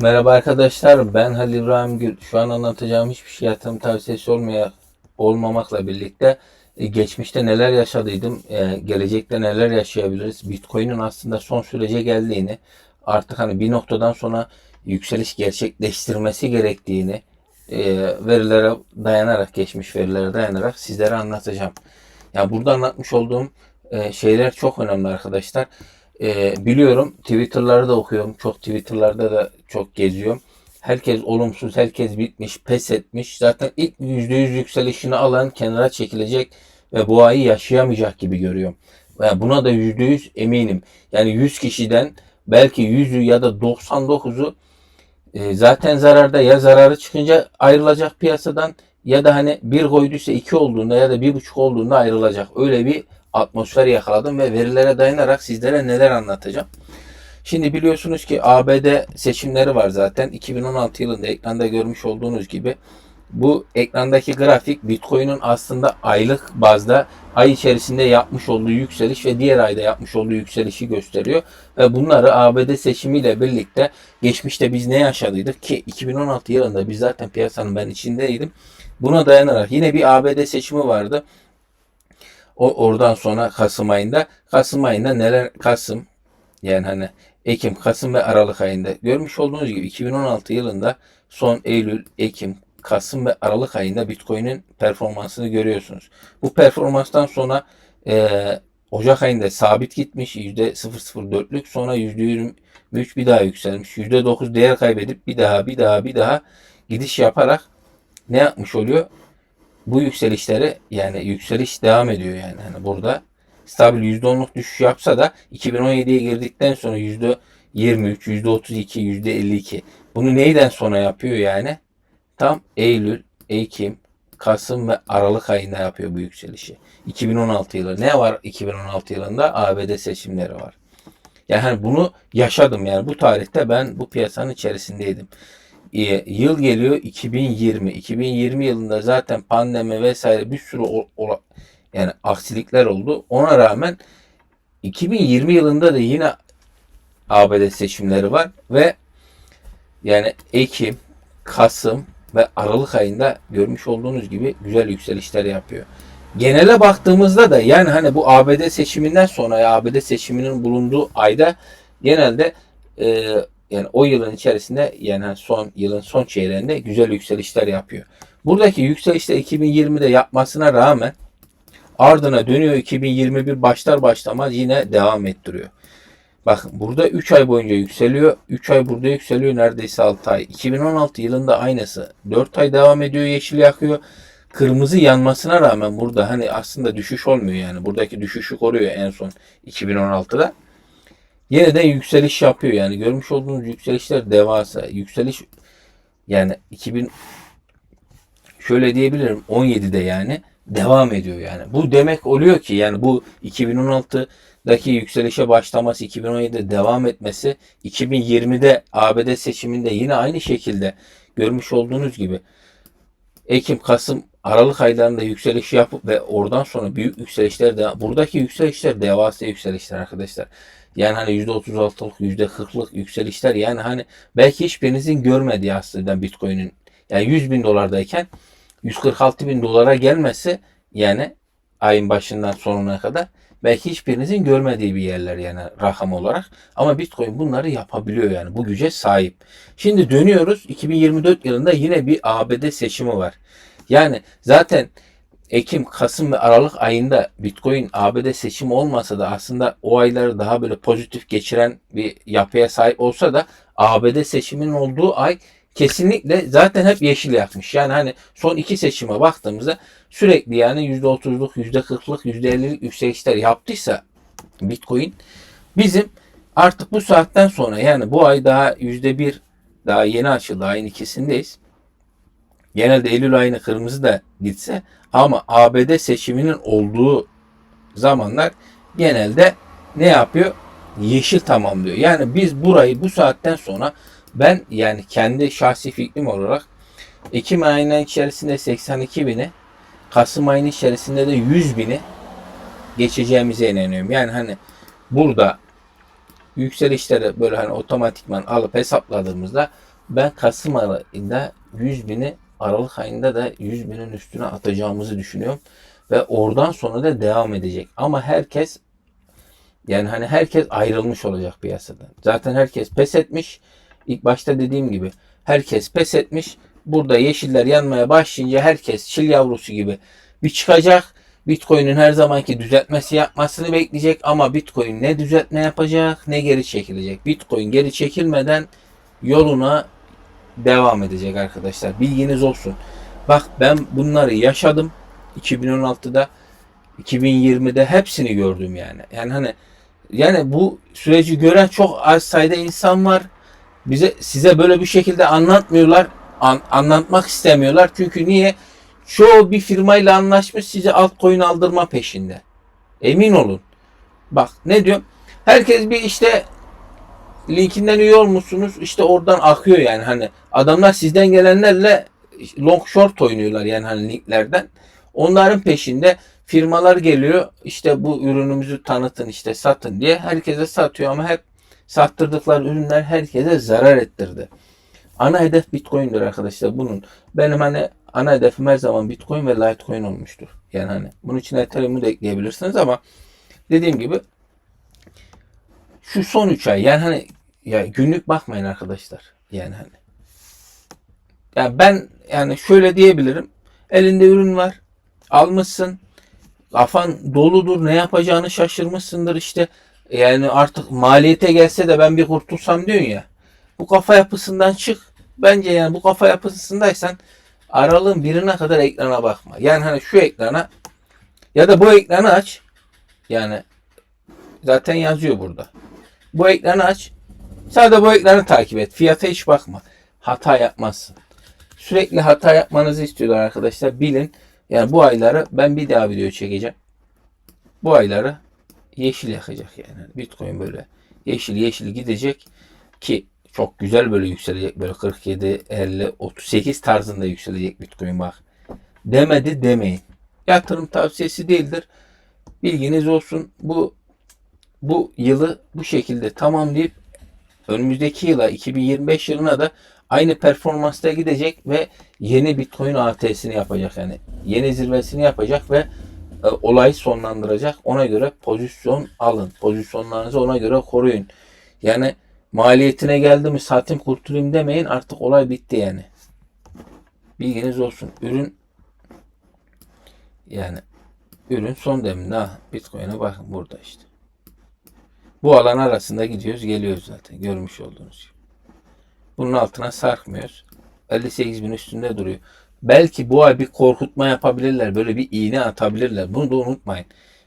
Merhaba arkadaşlar ben Halil İbrahim Gül. Şu an anlatacağım hiçbir şey yatırım tavsiyesi olmaya, olmamakla birlikte e, geçmişte neler yaşadıydım, e, gelecekte neler yaşayabiliriz, Bitcoin'in aslında son sürece geldiğini, artık hani bir noktadan sonra yükseliş gerçekleştirmesi gerektiğini e, verilere dayanarak, geçmiş verilere dayanarak sizlere anlatacağım. Ya burada anlatmış olduğum şeyler çok önemli arkadaşlar. E, biliyorum Twitter'ları da okuyorum. Çok Twitter'larda da çok geziyorum. Herkes olumsuz, herkes bitmiş, pes etmiş. Zaten ilk %100 yükselişini alan kenara çekilecek ve bu ayı yaşayamayacak gibi görüyorum. Ve buna da %100 eminim. Yani 100 kişiden belki 100'ü ya da 99'u e, zaten zararda ya zararı çıkınca ayrılacak piyasadan ya da hani bir koyduysa iki olduğunda ya da bir buçuk olduğunda ayrılacak. Öyle bir atmosfer yakaladım ve verilere dayanarak sizlere neler anlatacağım. Şimdi biliyorsunuz ki ABD seçimleri var zaten. 2016 yılında ekranda görmüş olduğunuz gibi bu ekrandaki grafik Bitcoin'in aslında aylık bazda ay içerisinde yapmış olduğu yükseliş ve diğer ayda yapmış olduğu yükselişi gösteriyor. Ve bunları ABD seçimiyle birlikte geçmişte biz ne yaşadıydık ki 2016 yılında biz zaten piyasanın ben içindeydim. Buna dayanarak yine bir ABD seçimi vardı. O oradan sonra Kasım ayında. Kasım ayında neler Kasım yani hani Ekim, Kasım ve Aralık ayında görmüş olduğunuz gibi 2016 yılında son Eylül, Ekim, Kasım ve Aralık ayında Bitcoin'in performansını görüyorsunuz. Bu performanstan sonra e, Ocak ayında sabit gitmiş %004'lük sonra %23 bir daha yükselmiş. %9 değer kaybedip bir daha bir daha bir daha gidiş yaparak ne yapmış oluyor? Bu yükselişleri yani yükseliş devam ediyor yani. Hani burada stabil %10'luk düşüş yapsa da 2017'ye girdikten sonra %23, %32, %52 bunu neyden sonra yapıyor yani? Tam Eylül, Ekim, Kasım ve Aralık ayında yapıyor bu yükselişi. 2016 yılı. Ne var 2016 yılında? ABD seçimleri var. Yani hani bunu yaşadım yani bu tarihte ben bu piyasanın içerisindeydim. E, yıl geliyor 2020. 2020 yılında zaten pandemi vesaire bir sürü o, o, yani aksilikler oldu. Ona rağmen 2020 yılında da yine ABD seçimleri var ve yani Ekim, Kasım ve Aralık ayında görmüş olduğunuz gibi güzel yükselişler yapıyor. Genele baktığımızda da yani hani bu ABD seçiminden sonra ya ABD seçiminin bulunduğu ayda genelde e, yani o yılın içerisinde yani hani son yılın son çeyreğinde güzel yükselişler yapıyor. Buradaki yükselişler 2020'de yapmasına rağmen ardına dönüyor 2021 başlar başlamaz yine devam ettiriyor. Bakın burada 3 ay boyunca yükseliyor. 3 ay burada yükseliyor neredeyse 6 ay. 2016 yılında aynısı. 4 ay devam ediyor yeşil yakıyor. Kırmızı yanmasına rağmen burada hani aslında düşüş olmuyor yani. Buradaki düşüşü koruyor en son 2016'da. Yeniden yükseliş yapıyor yani. Görmüş olduğunuz yükselişler devasa. Yükseliş yani 2000 şöyle diyebilirim 17'de yani devam ediyor yani. Bu demek oluyor ki yani bu 2016'daki yükselişe başlaması, 2017'de devam etmesi, 2020'de ABD seçiminde yine aynı şekilde görmüş olduğunuz gibi Ekim, Kasım, Aralık aylarında yükseliş yapıp ve oradan sonra büyük yükselişler de buradaki yükselişler devasa yükselişler arkadaşlar. Yani hani %36'lık, %40'lık yükselişler yani hani belki hiçbirinizin görmediği aslında Bitcoin'in yani 100 bin dolardayken 146 bin dolara gelmesi yani ayın başından sonuna kadar belki hiçbirinizin görmediği bir yerler yani rakam olarak. Ama Bitcoin bunları yapabiliyor yani bu güce sahip. Şimdi dönüyoruz 2024 yılında yine bir ABD seçimi var. Yani zaten Ekim, Kasım ve Aralık ayında Bitcoin ABD seçimi olmasa da aslında o ayları daha böyle pozitif geçiren bir yapıya sahip olsa da ABD seçiminin olduğu ay kesinlikle zaten hep yeşil yakmış. Yani hani son iki seçime baktığımızda sürekli yani %30'luk, %40'lık, %50'lik yükselişler yaptıysa Bitcoin bizim artık bu saatten sonra yani bu ay daha %1 daha yeni açıldı ayın ikisindeyiz. Genelde Eylül ayını kırmızı da gitse ama ABD seçiminin olduğu zamanlar genelde ne yapıyor? Yeşil tamamlıyor. Yani biz burayı bu saatten sonra ben yani kendi şahsi fikrim olarak Ekim ayının içerisinde 82 bini Kasım ayının içerisinde de 100 bini geçeceğimize inanıyorum. Yani hani burada yükselişleri böyle hani otomatikman alıp hesapladığımızda Ben Kasım ayında 100 bini Aralık ayında da 100 binin üstüne atacağımızı düşünüyorum. Ve oradan sonra da devam edecek. Ama herkes yani hani herkes ayrılmış olacak piyasadan. Zaten herkes pes etmiş. İlk başta dediğim gibi herkes pes etmiş. Burada yeşiller yanmaya başlayınca herkes çil yavrusu gibi bir çıkacak. Bitcoin'in her zamanki düzeltmesi yapmasını bekleyecek ama Bitcoin ne düzeltme yapacak ne geri çekilecek. Bitcoin geri çekilmeden yoluna devam edecek arkadaşlar. Bilginiz olsun. Bak ben bunları yaşadım 2016'da 2020'de hepsini gördüm yani. Yani hani yani bu süreci gören çok az sayıda insan var. Bize size böyle bir şekilde anlatmıyorlar. An- anlatmak istemiyorlar. Çünkü niye? Çoğu bir firmayla anlaşmış size altcoin aldırma peşinde. Emin olun. Bak ne diyorum? Herkes bir işte linkinden üye olmuşsunuz. İşte oradan akıyor yani hani adamlar sizden gelenlerle long short oynuyorlar yani hani linklerden. Onların peşinde firmalar geliyor işte bu ürünümüzü tanıtın işte satın diye herkese satıyor ama hep sattırdıkları ürünler herkese zarar ettirdi. Ana hedef Bitcoin'dir arkadaşlar bunun. Benim hani ana hedefim her zaman Bitcoin ve Litecoin olmuştur. Yani hani bunun için Ethereum'u da ekleyebilirsiniz ama dediğim gibi şu son 3 ay yani hani ya günlük bakmayın arkadaşlar. Yani hani yani ben yani şöyle diyebilirim. Elinde ürün var. Almışsın. Kafan doludur. Ne yapacağını şaşırmışsındır işte. Yani artık maliyete gelse de ben bir kurtulsam diyorsun ya. Bu kafa yapısından çık. Bence yani bu kafa yapısındaysan aralığın birine kadar ekrana bakma. Yani hani şu ekrana ya da bu ekranı aç. Yani zaten yazıyor burada. Bu ekranı aç. Sadece bu ekranı takip et. Fiyata hiç bakma. Hata yapmazsın. Sürekli hata yapmanızı istiyorlar arkadaşlar. Bilin. Yani bu ayları ben bir daha video çekeceğim. Bu ayları yeşil yakacak yani. Bitcoin böyle yeşil yeşil gidecek ki çok güzel böyle yükselecek. Böyle 47, 50, 38 tarzında yükselecek Bitcoin bak. Demedi demeyin. Yatırım tavsiyesi değildir. Bilginiz olsun. Bu bu yılı bu şekilde tamamlayıp önümüzdeki yıla 2025 yılına da aynı performansta gidecek ve yeni Bitcoin ATS'ini yapacak yani. Yeni zirvesini yapacak ve e, olayı sonlandıracak. Ona göre pozisyon alın. Pozisyonlarınızı ona göre koruyun. Yani maliyetine geldi mi satayım kurtulayım demeyin. Artık olay bitti yani. Bilginiz olsun. Ürün yani ürün son deminde ha, Bitcoin'e bakın burada işte. Bu alan arasında gidiyoruz geliyoruz zaten. Görmüş olduğunuz gibi. Bunun altına sarkmıyoruz. 58 bin üstünde duruyor. Belki bu ay bir korkutma yapabilirler. Böyle bir iğne atabilirler. Bunu da unutmayın.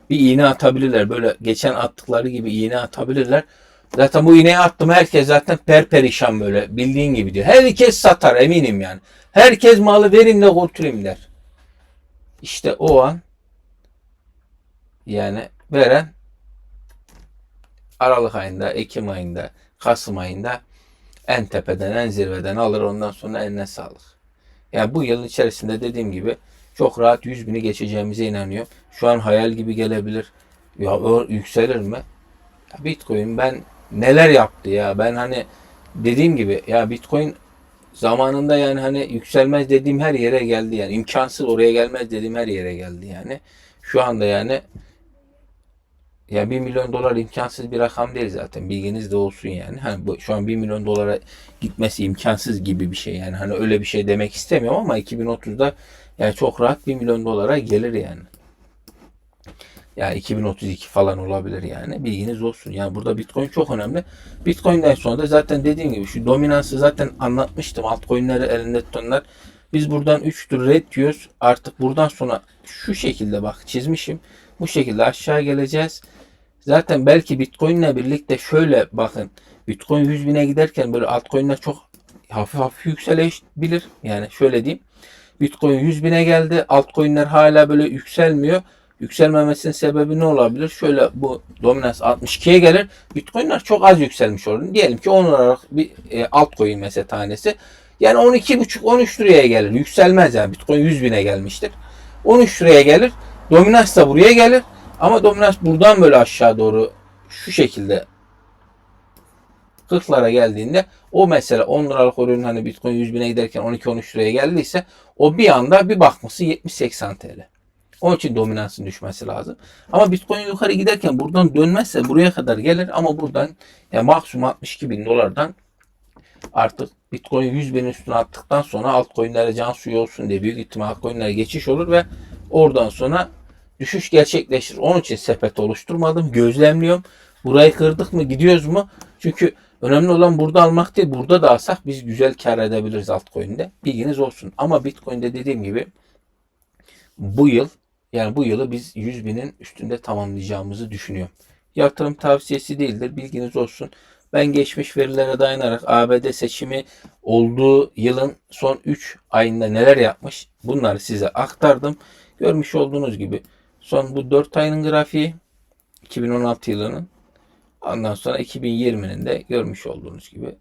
Bir iğne atabilirler. Böyle geçen attıkları gibi iğne atabilirler. Zaten bu iğneyi attım herkes zaten perperişan böyle bildiğin gibi diyor. Herkes satar eminim yani. Herkes malı verin de kurtulayım der. İşte o an yani veren Aralık ayında, Ekim ayında, Kasım ayında en tepeden, en zirveden alır. Ondan sonra eline sağlık. Yani bu yıl içerisinde dediğim gibi çok rahat 100 bini geçeceğimize inanıyorum. Şu an hayal gibi gelebilir. Ya o yükselir mi? Ya Bitcoin ben neler yaptı ya. Ben hani dediğim gibi ya Bitcoin zamanında yani hani yükselmez dediğim her yere geldi yani. imkansız oraya gelmez dediğim her yere geldi yani. Şu anda yani ya 1 milyon dolar imkansız bir rakam değil zaten. Bilginiz de olsun yani. Hani bu, şu an 1 milyon dolara gitmesi imkansız gibi bir şey. Yani hani öyle bir şey demek istemiyorum ama 2030'da yani çok rahat 1 milyon dolara gelir yani. Yani 2032 falan olabilir yani. Bilginiz olsun. Yani burada Bitcoin çok önemli. Bitcoin'den sonra da zaten dediğim gibi şu dominansı zaten anlatmıştım. Altcoin'leri elinde tutanlar. Biz buradan 3 tür red diyoruz. Artık buradan sonra şu şekilde bak çizmişim. Bu şekilde aşağı geleceğiz. Zaten belki Bitcoin'le birlikte şöyle bakın. Bitcoin 100 bine giderken böyle altcoin'ler çok hafif hafif yükselebilir. Yani şöyle diyeyim. Bitcoin 100 bine geldi. Altcoin'ler hala böyle yükselmiyor. Yükselmemesinin sebebi ne olabilir? Şöyle bu dominans 62'ye gelir. Bitcoin'ler çok az yükselmiş olur. Diyelim ki 10 liralık bir e, altcoin mesela tanesi. Yani 12,5-13 liraya gelir. Yükselmez yani. Bitcoin 100 bine gelmiştir. 13 liraya gelir. Dominans da buraya gelir. Ama dominans buradan böyle aşağı doğru şu şekilde 40'lara geldiğinde o mesela 10 liralık ürün hani Bitcoin 100 bine giderken 12-13 liraya geldiyse o bir anda bir bakması 70-80 TL. Onun için dominansın düşmesi lazım. Ama Bitcoin yukarı giderken buradan dönmezse buraya kadar gelir ama buradan ya maksimum 62 bin dolardan artık Bitcoin 100 binin üstüne attıktan sonra altcoin'lere can suyu olsun diye büyük ihtimal altcoin'lere geçiş olur ve oradan sonra düşüş gerçekleşir. Onun için sepet oluşturmadım. Gözlemliyorum. Burayı kırdık mı gidiyoruz mu? Çünkü önemli olan burada almak değil. Burada da alsak biz güzel kar edebiliriz altcoin'de. Bilginiz olsun. Ama Bitcoin'de dediğim gibi bu yıl yani bu yılı biz 100 binin üstünde tamamlayacağımızı düşünüyorum. Yatırım tavsiyesi değildir. Bilginiz olsun. Ben geçmiş verilere dayanarak ABD seçimi olduğu yılın son 3 ayında neler yapmış bunları size aktardım. Görmüş olduğunuz gibi son bu 4 ayının grafiği 2016 yılının ondan sonra 2020'nin de görmüş olduğunuz gibi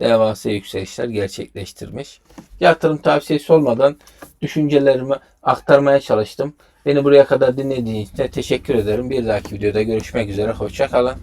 devasa yükselişler gerçekleştirmiş. Yatırım tavsiyesi olmadan düşüncelerimi aktarmaya çalıştım. Beni buraya kadar dinlediğiniz için teşekkür ederim. Bir dahaki videoda görüşmek üzere. Hoşça kalın.